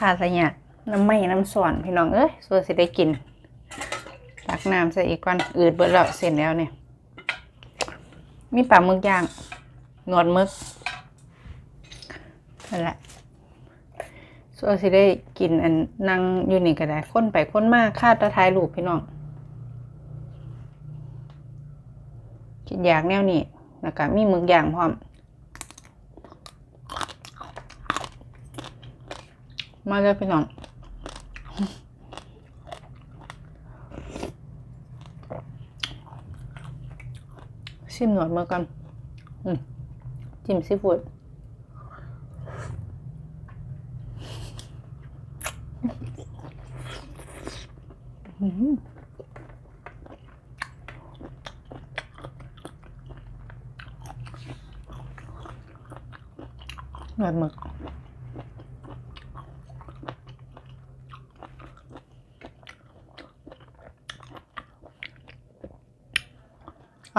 ขาดอะไรเนี่ยน้ำไม้น้ำส่วนพี่น้องเอ้ยส่วนสิได้กินตักน้ำใส่อีกก่อนอืดเบิดแล้วเสร็จแล้วเนี่ยมีปลาหมึกย่างหนวดหมึกนั่นแหละส่วนสิได้กินอันนั่งอยู่นี่ก็ได้ค้นไปค้นมาคาดตะทายรูปพี่น้องคิดอยากแนวนี้แล้วก็มีหมึกย่างพร้อม มาเลยพี่น้องชิมหนวดมือกันจิ้มซีฟู้ดอื้อหือหนวดหมึก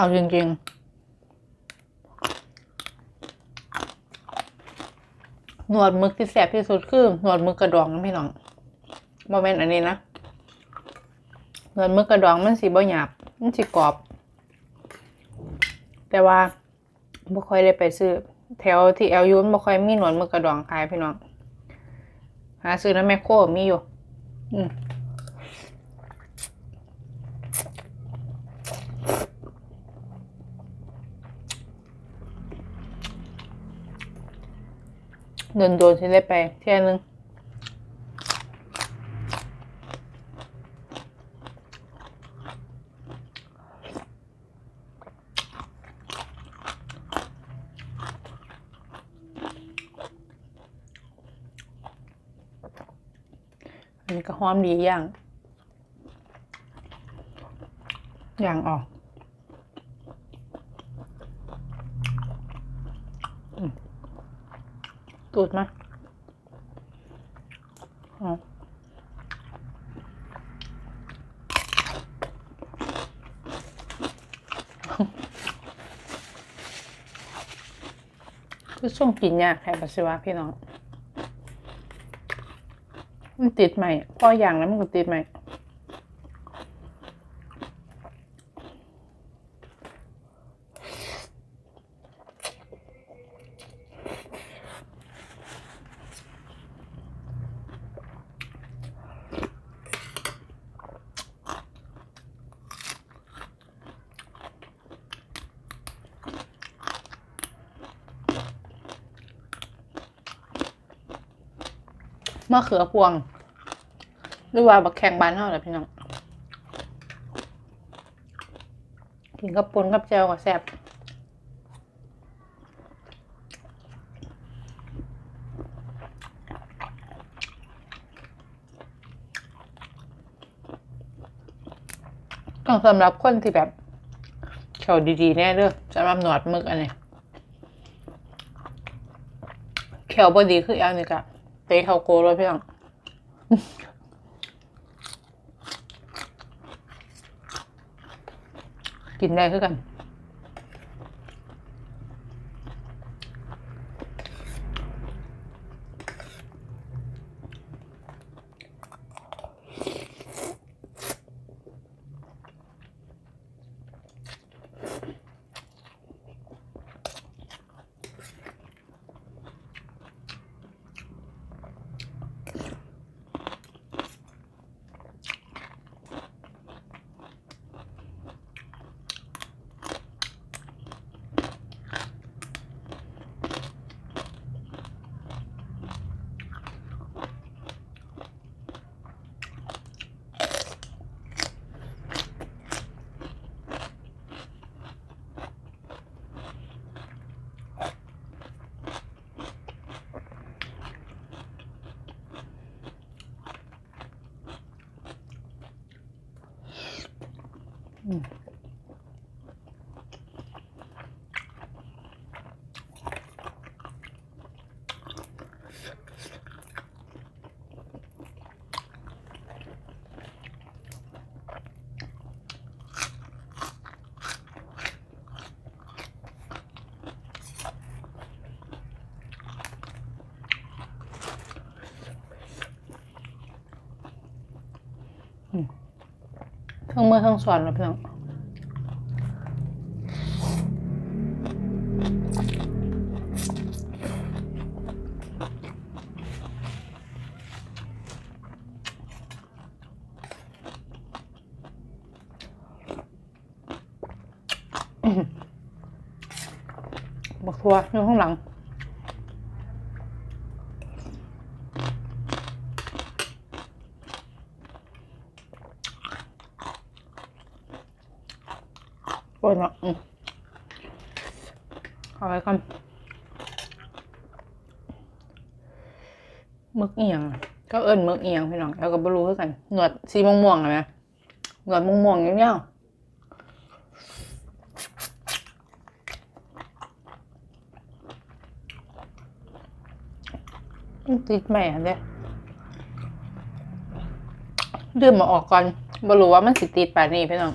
เอาจริงๆ หนวดมึกที่แสบที่สุดคือ หนวดมึกกระดองนะพี่น้องโมเมนต์อันนี้นะ หนวดมึกกระดองมันสีบ่หยาบ มันสีกรอบ แต่ว่าบ่ค่อยได้ไปซื้อ แถวที่แอลยูนบ่ค่อยมีหนวดมึกกระดองขายพี่น้อง หาซื้อน้ำแมคโครมีอยู่ อืม โดนโดนที่ได้ไปเที่ยนึงอันนี้ก็หอมดีอย่าง อย่างออกอืม ตูดมาอ๋อคือส่งกินยากแทบปัสสาวะพี่น้อง มันติดใหม่ พออย่างแล้วมันก็ติดใหม่ มะเขือพวง หรือว่าบักแข่งบานเท่าไหร่พี่น้องกินกับปนกับแจวกับแซ่บต้องสำหรับคนที่แบบเขียวดีๆแน่เด้อสำหรับหนวดมึกอันนี้เขียวบดีคืออันนี้กะ ตะเขาโกเลยเพี่องกินได้คือกัน อเครื่องมือเครื่องสอนแล้วพี่น้องบักทัวอยู่ข้างหลัง โอ้ยเนาะอืมเอาไว้ก่อนมึกเอียง ก็เอิญมึกเอียงพี่น้องแล้วก็บรู้คือกัน หนวดสีม่วงๆเห็นไหมหนวดม่วงๆอย่างเงี้ยมันติดแม่เด้ดื่มมาออกก่อนบรู้ว่ามันสิติดป่านนี้พี่น้อง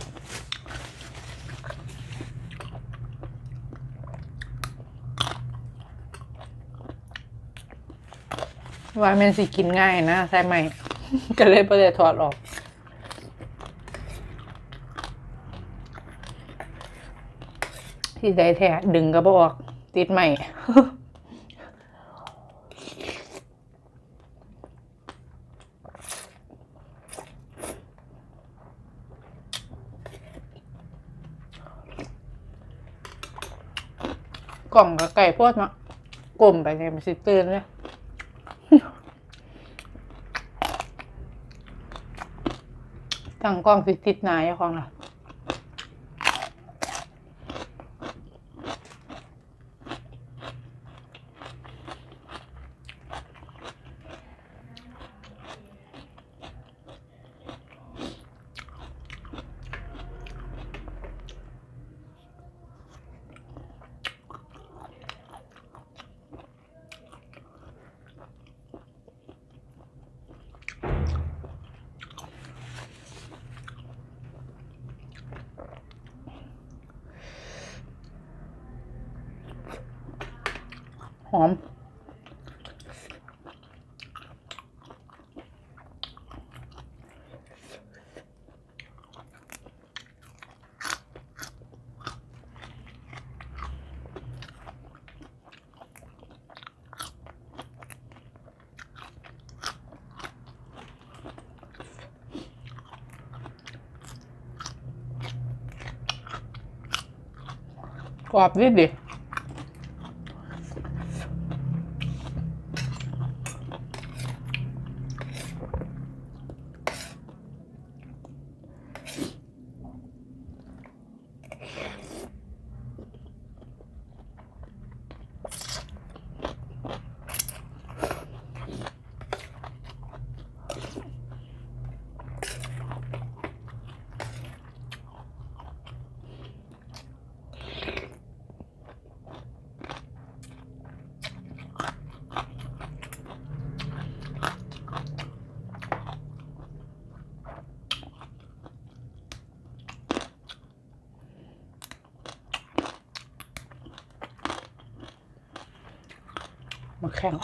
ว่ามันสิกินง่ายนะใช่ไหมก็เลยไม่ได้ถอดออก ที่ใดแท้ดึงก็บออก ติดใหม่กล่องกับไก่พวดเนาะกลมไปเนี่ยมันสิตื่นเลย ตั้งกล้องสิติดหนายของล่ะ ห อม กรอบนิดเดิ มาแข่ง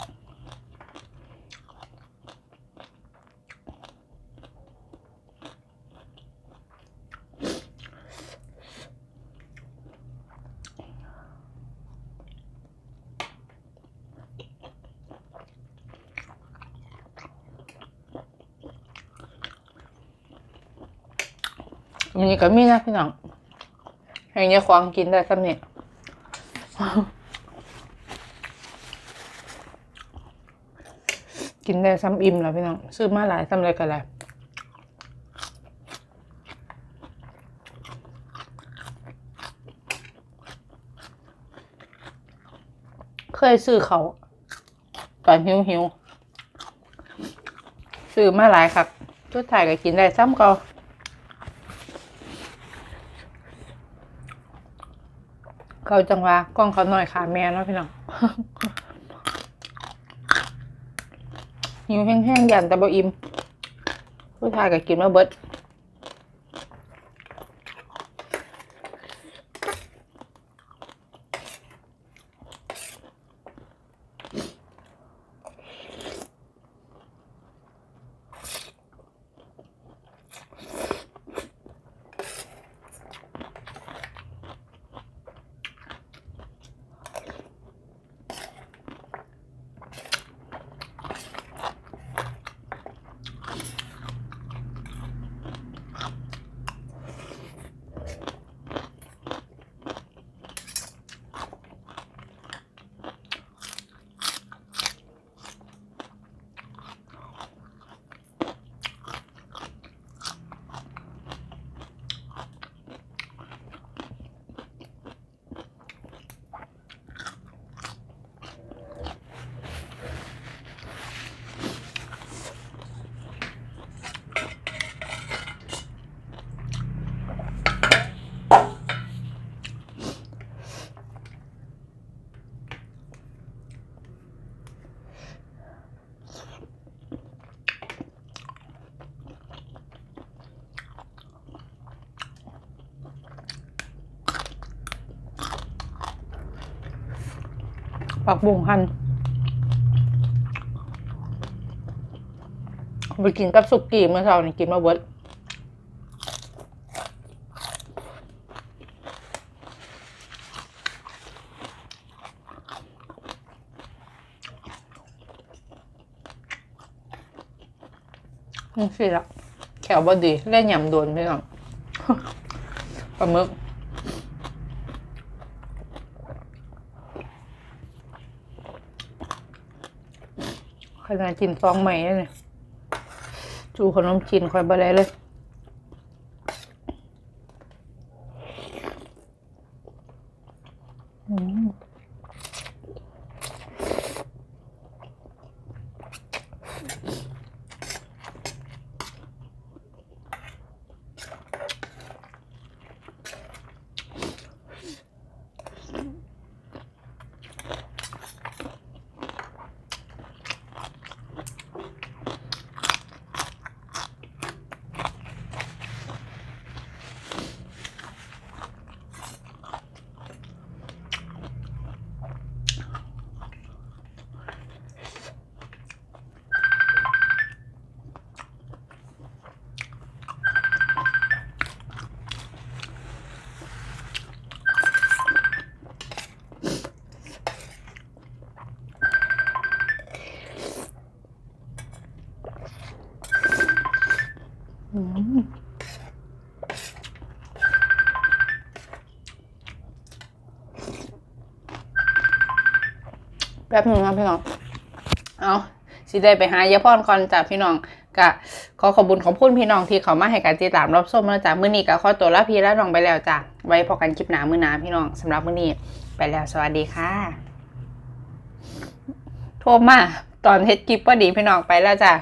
มีก็มีนะพี่น้องให้เนี่ยควางกินได้ซ้ำเนี่ย กินได้ซ้ำอิ่มแล้วพี่น้องซื้อมาหลายซ้ำเลยกันแหละเคยซื้อเขาตอนหิวหิวซื้อมาหลายครับทุกถ่ายก็กินได้ซ้ำก่าเขาจังว่ากล้องเขาหน่อยขาแม่เนาะพี่น้อง หิวแห้งๆยันแต่บ่อิ่มผู้ชายก็กินมาเบิด บุ้งหั่นไปกินกับสุกี้เมื่อเช้านี่กินมาเบิดนี่สิละแขวบดีเล่นยำโดนพี่น้องปลาหมึก ขนาดกินซองใหม่เนี่ยจูขนมจีนคอยบะได้เลย ป๊บหนึ่งนะพี่น้อง เอาสิได้ไปหายาพรก่อนจ้ะพี่น้องกะขอขอบุญของพุ่นพี่น้องที่เขามาให้การติดตามรับชมแล้วจ้ะมื้อนี้ก็ขอตัวลาพี่ละน้องไปแล้วจ้ะไว้พอกันคลิปหน้ามื้อหน้าพี่น้องสำหรับมื้อนี้ไปแล้วสวัสดีค่ะ โทรมาตอนเฮ็ดคลิปพอดีพี่น้องไปแล้วจ้ะ